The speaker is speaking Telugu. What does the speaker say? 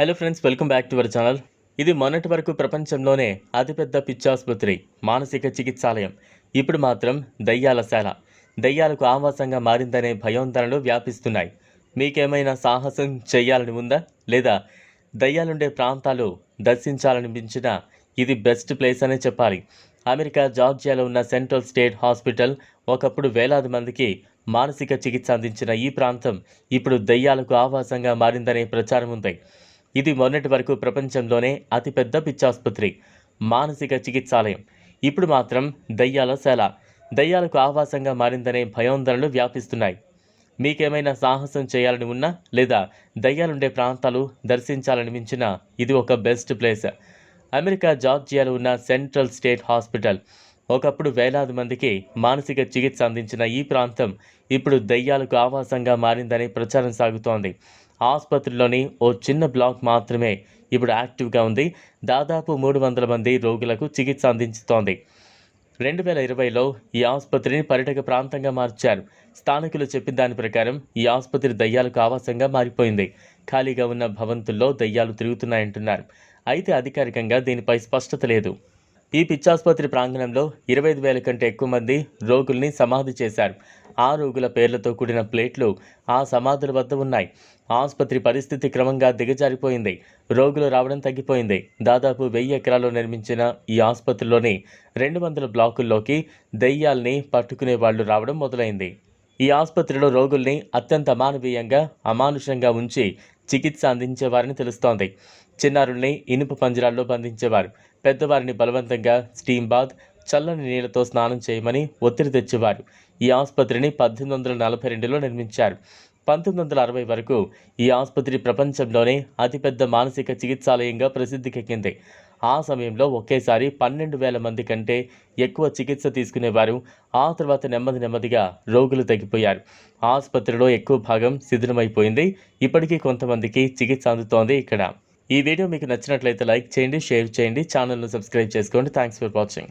Hello friends welcome back to our channel ఇది మొన్నటి వరకు ప్రపంచంలోనే అతిపెద్ద పిచ్చాసుపత్రి మానసిక చికిత్సాలయం. ఇప్పుడు మాత్రం దయ్యాల శాల. దయ్యాలకు ఆవాసంగా మారిందనే భయోందనలు వ్యాపిస్తున్నాయి. మీకేమైనా సాహసం చేయాలని ఉందా? లేదా దయ్యాలుండే ప్రాంతాలు దర్శించాలనిపించిన ఇది బెస్ట్ ప్లేస్ అనే చెప్పాలి. అమెరికా జార్జియాలో ఉన్న సెంట్రల్ స్టేట్ హాస్పిటల్ ఒకప్పుడు వేలాది మందికి మానసిక చికిత్స అందించిన ఈ ప్రాంతం ఇప్పుడు దయ్యాలకు ఆవాసంగా మారిందనే ప్రచారం ఉంది. ఇది మొన్నటి వరకు ప్రపంచంలోనే అతిపెద్ద పిచ్చాసుపత్రి మానసిక చికిత్సాలయం. ఇప్పుడు మాత్రం దయ్యాల శాల దయ్యాలకు ఆవాసంగా మారిందనే భయోందనలు వ్యాపిస్తున్నాయి. మీకేమైనా సాహసం చేయాలని ఉన్నా లేదా దయ్యాలుండే ప్రాంతాలు దర్శించాలనిపించినా ఇది ఒక బెస్ట్ ప్లేస్. అమెరికా జార్జియాలో ఉన్న సెంట్రల్ స్టేట్ హాస్పిటల్. ఒకప్పుడు వేలాది మందికి మానసిక చికిత్స అందించిన ఈ ప్రాంతం ఇప్పుడు దయ్యాలకు ఆవాసంగా మారిందని ప్రచారం సాగుతోంది. ఆసుపత్రిలోని ఓ చిన్న బ్లాక్ మాత్రమే ఇప్పుడు యాక్టివ్గా ఉంది. దాదాపు మూడు వందల మంది రోగులకు చికిత్స అందించుతోంది. రెండు వేల ఇరవైలో ఈ ఆసుపత్రిని పర్యటక ప్రాంతంగా మార్చారు. స్థానికులు చెప్పిన దాని ప్రకారం ఈ ఆసుపత్రి దయ్యాలకు ఆవాసంగా మారిపోయింది. ఖాళీగా ఉన్న భవంతుల్లో దయ్యాలు తిరుగుతున్నాయంటున్నారు. అయితే అధికారికంగా దీనిపై స్పష్టత లేదు. ఈ పిచ్చాసుపత్రి ప్రాంగణంలో ఇరవై ఐదు వేల కంటే ఎక్కువ మంది రోగుల్ని సమాధి చేశారు. ఆ రోగుల పేర్లతో కూడిన ప్లేట్లు ఆ సమాధుల వద్ద ఉన్నాయి. ఆసుపత్రి పరిస్థితి క్రమంగా దిగజారిపోయింది. రోగులు రావడం తగ్గిపోయింది. దాదాపు వెయ్యి ఎకరాల్లో నిర్మించిన ఈ ఆసుపత్రిలోని రెండు వందల బ్లాకుల్లోకి దెయ్యాల్ని పట్టుకునే వాళ్ళు రావడం మొదలైంది. ఈ ఆసుపత్రిలో రోగుల్ని అత్యంత అమానవీయంగా అమానుషంగా ఉంచి చికిత్స అందించేవారని తెలుస్తోంది. చిన్నారుల్ని ఇనుప పంజరాల్లో బంధించేవారు. పెద్దవారిని బలవంతంగా స్టీమ్ బాత్ చల్లని నీళ్ళతో స్నానం చేయమని ఒత్తిడి తెచ్చేవారు. ఈ ఆసుపత్రిని పద్దెనిమిది వందల నలభై రెండులో నిర్మించారు. పంతొమ్మిది వందల అరవై వరకు ఈ ఆసుపత్రి ప్రపంచంలోనే అతిపెద్ద మానసిక చికిత్సాలయంగా ప్రసిద్ధికెక్కింది. ఆ సమయంలో ఒకేసారి పన్నెండు వేల మంది కంటే ఎక్కువ చికిత్స తీసుకునేవారు. ఆ తర్వాత నెమ్మది నెమ్మదిగా రోగులు తగ్గిపోయారు. ఆసుపత్రిలో ఎక్కువ భాగం శిథిలమైపోయింది. ఇప్పటికీ కొంతమందికి చికిత్స అందుతోంది ఇక్కడ. ఈ వీడియో మీకు నచ్చినట్లయితే లైక్ చేయండి షేర్ చేయండి ఛానల్ను సబ్స్క్రైబ్ చేసుకోండి. Thanks for watching.